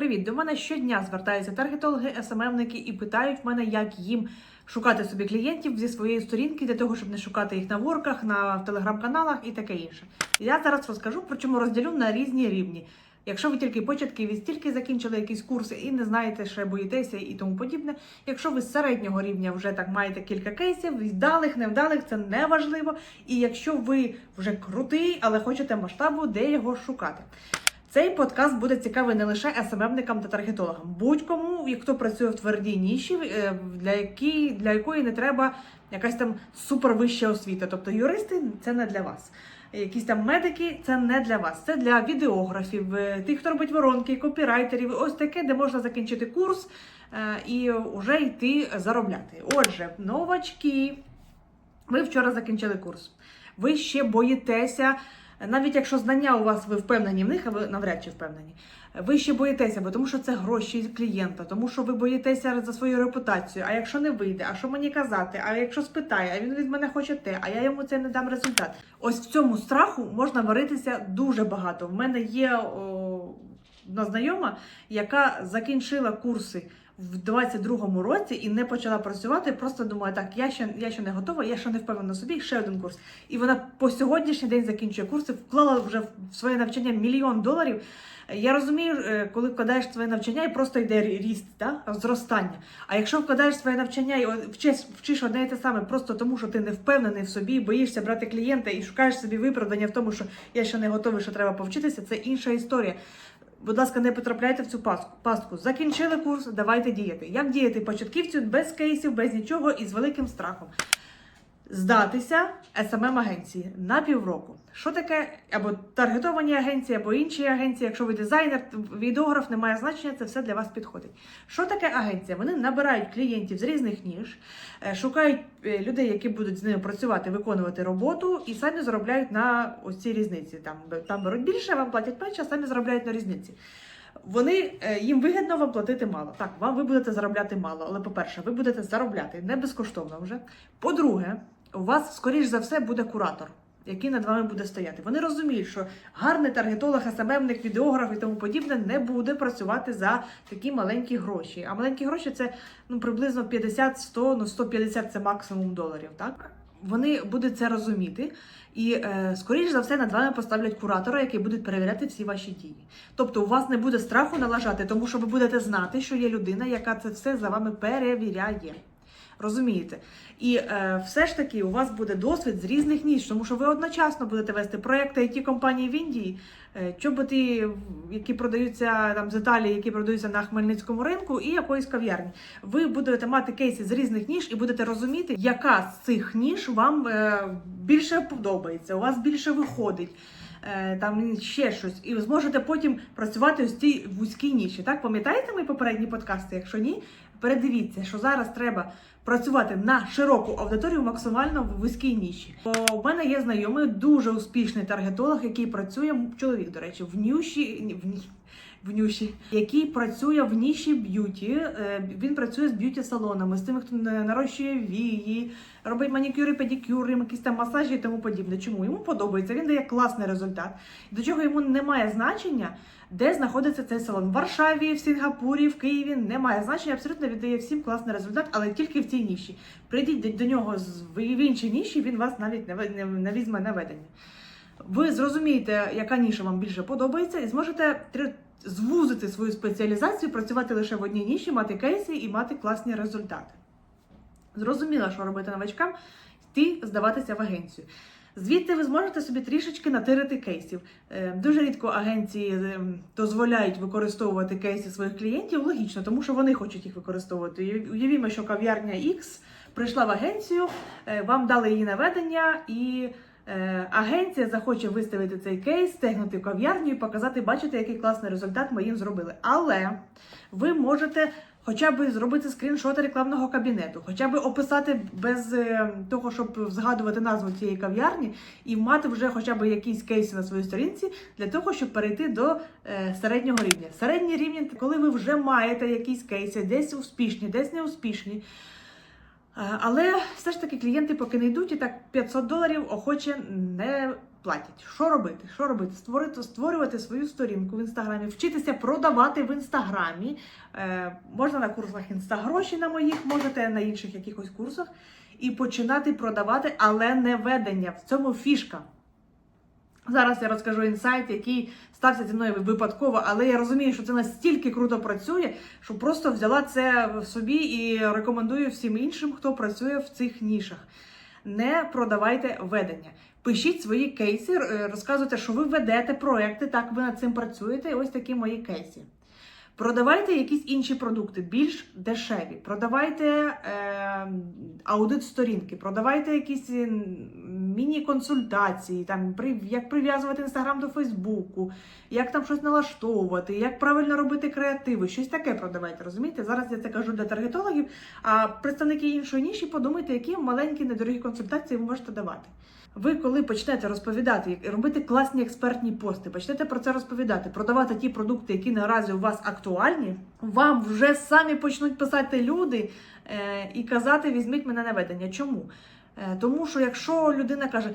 Привіт! До мене щодня звертаються таргетологи, СММники і питають мене, як їм шукати собі клієнтів зі своєї сторінки для того, щоб не шукати їх на ворках, на телеграм-каналах і таке інше. Я зараз розкажу, причому розділю на різні рівні. Якщо ви тільки початківець, тільки закінчили якісь курси і не знаєте, ще боїтеся і тому подібне. Якщо ви з середнього рівня вже так маєте кілька кейсів, вдалих, невдалих, це не важливо. І якщо ви вже крутий, але хочете масштабу, де його шукати. Цей подкаст буде цікавий не лише СММникам та таргетологам, будь-кому, хто працює в твердій ніші, е, для якої, для якої не треба якась там супервища освіта. Тобто юристи це не для вас. Якісь там медики це не для вас. Це для відеографів, е, тих, хто робить воронки, копірайтерів. Ось таке, де можна закінчити курс е, і вже йти заробляти. Отже, новачки, ви вчора закінчили курс. Ви ще боїтеся. Навіть якщо знання у вас ви впевнені в них, а ви навряд чи впевнені, ви ще боїтеся, бо тому що це гроші клієнта, тому що ви боїтеся за свою репутацію. А якщо не вийде, а що мені казати? А якщо спитає, а він від мене хоче те, а я йому це не дам результат. Ось в цьому страху можна варитися дуже багато. В мене є о, одна знайома, яка закінчила курси. В 22-му році і не почала працювати, просто думаю, так, я ще я ще не готова, я ще не впевнена собі, ще один курс. І вона по сьогоднішній день закінчує курси, вклала вже в своє навчання мільйон доларів. Я розумію, е, коли вкладаєш своє навчання і просто йде ріст, да? зростання. А якщо вкладаєш своє навчання і вчиш, вчиш одне і те саме, просто тому що ти не впевнений в собі, боїшся брати клієнта і шукаєш собі виправдання в тому, що я ще не готовий, що треба повчитися, це інша історія. Будь ласка, не потрапляйте в цю пастку. пастку. Закінчили курс, давайте діяти. Як діяти початківцю без кейсів, без нічого і з великим страхом? Здатися smm агенції на півроку. Що таке або таргетовані агенції, або інші агенції, якщо ви дизайнер, відеограф, немає значення, це все для вас підходить. Що таке агенція? Вони набирають клієнтів з різних ніж, е, шукають е, людей, які будуть з ними працювати, виконувати роботу, і самі заробляють на ось цій різниці. Там, там беруть більше, вам платять менше, а самі заробляють на різниці. Вони е, їм вигідно вам платити мало. Так, вам ви будете заробляти мало, але по-перше, ви будете заробляти не безкоштовно вже. По-друге, у вас, скоріш за все, буде куратор, який над вами буде стояти. Вони розуміють, що гарний таргетолог, СММник, відеограф і тому подібне не буде працювати за такі маленькі гроші. А маленькі гроші це ну приблизно 50-100, ну 150 це максимум доларів. Так вони будуть це розуміти. І, е, скоріш за все, над вами поставлять куратора, який буде перевіряти всі ваші дії. Тобто, у вас не буде страху налажати, тому що ви будете знати, що є людина, яка це все за вами перевіряє. Розумієте? І е, все ж таки у вас буде досвід з різних ніж, тому що ви одночасно будете вести проекти it компанії в Індії, е, чоботи, які продаються там з Італії, які продаються на Хмельницькому ринку, і якоїсь кав'ярні. Ви будете мати кейси з різних ніж і будете розуміти, яка з цих ніж вам е, більше подобається, у вас більше виходить. Е, Там ще щось, і ви зможете потім працювати ось цій вузькій ніші. Так, пам'ятаєте мої попередні подкасти? Якщо ні, передивіться, що зараз треба працювати на широку аудиторію максимально в вузькій ніші. В мене є знайомий дуже успішний таргетолог, який працює чоловік, до речі, в нюші ні, в. В нюші, який працює в ніші б'юті. Е, Він працює з б'юті-салонами, з тими, хто нарощує вії, робить манікюри, педикюри, якісь там масажі і тому подібне. Чому йому подобається? Він дає класний результат. До чого йому немає значення, де знаходиться цей салон. В Варшаві, в Сінгапурі, в Києві немає значення. Абсолютно віддає всім класний результат, але тільки в цій ніші. Прийдіть до нього в іншій ніші, він вас навіть не, візьме на ведення. Ви зрозумієте, яка ніша вам більше подобається, і зможете звузити свою спеціалізацію, працювати лише в одній ніші, мати кейси і мати класні результати. Зрозуміло, що робити новачкам, йти здаватися в агенцію. Звідти ви зможете собі трішечки натирити кейсів. Е, Дуже рідко агенції е, дозволяють використовувати кейси своїх клієнтів, логічно, тому що вони хочуть їх використовувати. Уявімо, що кав'ярня X прийшла в агенцію, е, вам дали її наведення і. Агенція захоче виставити цей кейс, стегнути кав'ярню і показати, бачите, який класний результат ми їм зробили. Але ви можете хоча б зробити скріншоти рекламного кабінету, хоча б описати без того, щоб згадувати назву цієї кав'ярні, і мати вже хоча б якісь кейси на своїй сторінці для того, щоб перейти до середнього рівня. Середній рівень, коли ви вже маєте якісь кейси, десь успішні, десь неуспішні. Але все ж таки клієнти поки не йдуть, і так 500 доларів охоче не платять. Що робити? Що робити? Створити, створювати свою сторінку в інстаграмі, вчитися продавати в інстаграмі. Е, можна на курсах інстагроші на моїх, можете на інших якихось курсах, і починати продавати, але не ведення. В цьому фішка. Зараз я розкажу інсайт, який стався зі мною випадково, але я розумію, що це настільки круто працює, що просто взяла це в собі і рекомендую всім іншим, хто працює в цих нішах. Не продавайте ведення. Пишіть свої кейси, е, розказуйте, що ви ведете проекти, так ви над цим працюєте. Ось такі мої кейси. Продавайте якісь інші продукти, більш дешеві. Продавайте е, аудит сторінки, продавайте якісь е, міні-консультації, там, при, як прив'язувати інстаграм до Фейсбуку, як там щось налаштовувати, як правильно робити креативи, щось таке продавайте. Розумієте? Зараз я це кажу для таргетологів, а представники іншої ніші подумайте, які маленькі недорогі консультації ви можете давати. Ви, коли почнете розповідати, і робити класні експертні пости, почнете про це розповідати, продавати ті продукти, які наразі у вас актуальні, вам вже самі почнуть писати люди е, і казати: візьміть мене на ведення. Чому? Е, тому що якщо людина каже.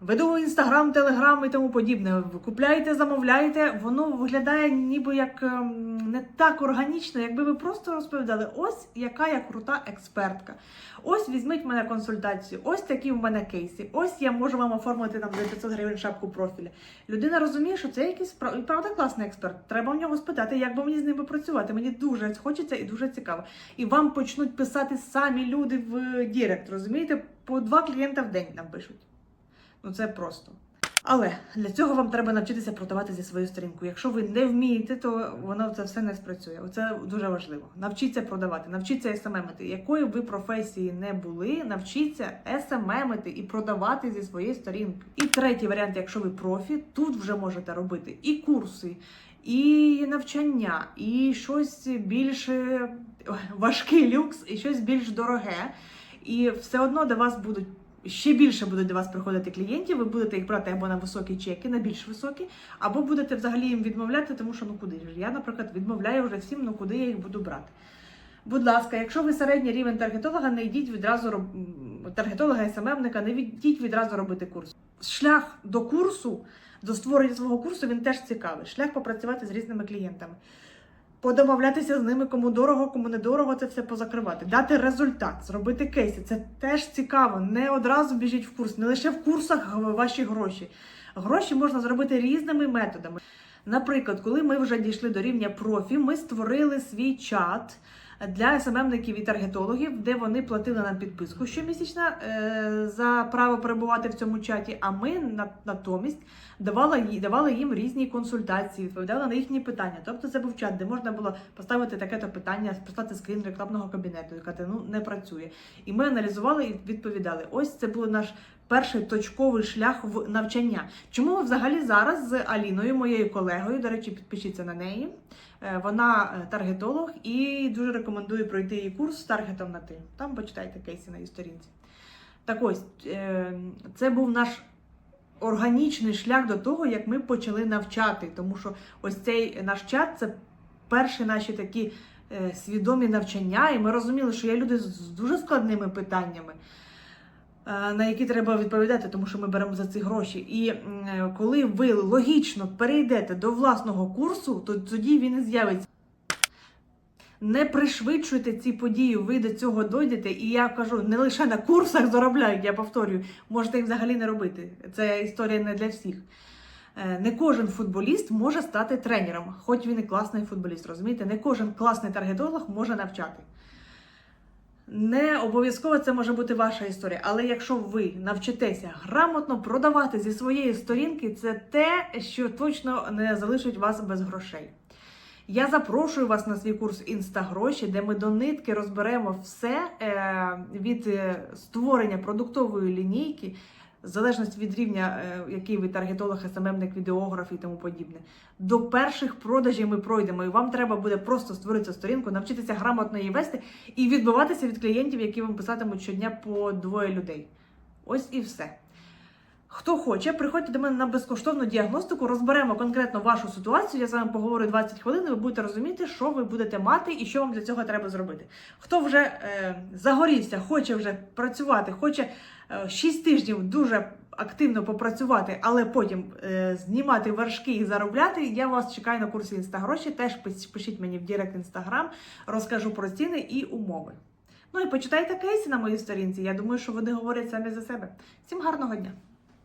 Веду інстаграм, телеграм і тому подібне. Купляйте, замовляйте, воно виглядає ніби як ем, не так органічно, якби ви просто розповідали: ось яка я крута експертка. Ось візьміть мене консультацію, ось такі в мене кейси. Ось я можу вам оформити там за 500 гривень шапку профіля. Людина розуміє, що це якийсь прав- правда класний експерт. Треба в нього спитати, як би мені з ними працювати. Мені дуже хочеться і дуже цікаво. І вам почнуть писати самі люди в Дірект. Розумієте, по два клієнта в день нам пишуть. Ну це просто. Але для цього вам треба навчитися продавати зі своєю сторінкою. Якщо ви не вмієте, то воно це все не спрацює. Оце дуже важливо. Навчіться продавати, навчіться СММити. Якої ви професії не були, навчіться СММити і продавати зі своєї сторінки. І третій варіант, якщо ви профі, тут вже можете робити і курси, і навчання, і щось більш е, важкий люкс, і щось більш дороге. І все одно до вас будуть ще більше будуть до вас приходити клієнтів, ви будете їх брати або на високі чеки, на більш високі, або будете взагалі їм відмовляти, тому що ну куди ж? Я, наприклад, відмовляю вже всім, ну куди я їх буду брати. Будь ласка, якщо ви середній рівень таргетолога, не йдіть відразу роб... таргетолога, СММника, не йдіть відразу робити курс. Шлях до курсу, до створення свого курсу, він теж цікавий. Шлях попрацювати з різними клієнтами. Подомовлятися з ними, кому дорого, кому недорого, це все позакривати, дати результат, зробити кейси. Це теж цікаво. Не одразу біжіть в курс, не лише в курсах ваші гроші. Гроші можна зробити різними методами. Наприклад, коли ми вже дійшли до рівня профі, ми створили свій чат для СММників і таргетологів, де вони платили нам підписку щомісячно е, за право перебувати в цьому чаті. А ми на- натомість давали, давали їм різні консультації, відповідали на їхні питання. Тобто це був чат, де можна було поставити таке-то питання, прислати скрін рекламного кабінету, казати, ну не працює. І ми аналізували і відповідали. Ось це був наш перший точковий шлях в навчання. Чому ми взагалі зараз з Аліною, моєю колегою, до речі, підпишіться на неї. Е, Вона е, таргетолог і дуже рекомендую пройти її курс з таргетом на ти. Там почитайте кейси на її сторінці. Так ось, е, це був наш органічний шлях до того, як ми почали навчати. Тому що ось цей наш чат це перші наші такі свідомі навчання, і ми розуміли, що є люди з дуже складними питаннями. Е, На які треба відповідати, тому що ми беремо за ці гроші. І е, коли ви логічно перейдете до власного курсу, то тоді він і з'явиться. Не пришвидшуйте ці події, ви до цього дойдете. І я кажу, не лише на курсах заробляють, я повторюю, можете їх взагалі не робити. Це історія не для всіх. Е, Не кожен футболіст може стати тренером, хоч він і класний футболіст. Розумієте, не кожен класний таргетолог може навчати. Не обов'язково це може бути ваша історія, але якщо ви навчитеся грамотно продавати зі своєї сторінки, це те, що точно не залишить вас без грошей. Я запрошую вас на свій курс Інстагроші, де ми до нитки розберемо все е, від е, створення продуктової лінійки, залежності від рівня, е, який ви таргетолог, СММник, відеограф і тому подібне. До перших продажів ми пройдемо, і вам треба буде просто створити сторінку, навчитися грамотно її вести і відбиватися від клієнтів, які вам писатимуть щодня по двоє людей. Ось і все. Хто хоче, приходьте до мене на безкоштовну діагностику, розберемо конкретно вашу ситуацію. Я з вами поговорю 20 хвилин, і ви будете розуміти, що ви будете мати і що вам для цього треба зробити. Хто вже е, загорівся, хоче вже працювати, хоче е, 6 тижнів дуже активно попрацювати, але потім е, знімати вершки і заробляти, я вас чекаю на курсі інстагроші. Теж пишіть мені в Директ Інстаграм, розкажу про ціни і умови. Ну і почитайте кейси на моїй сторінці. Я думаю, що вони говорять самі за себе. Всім гарного дня!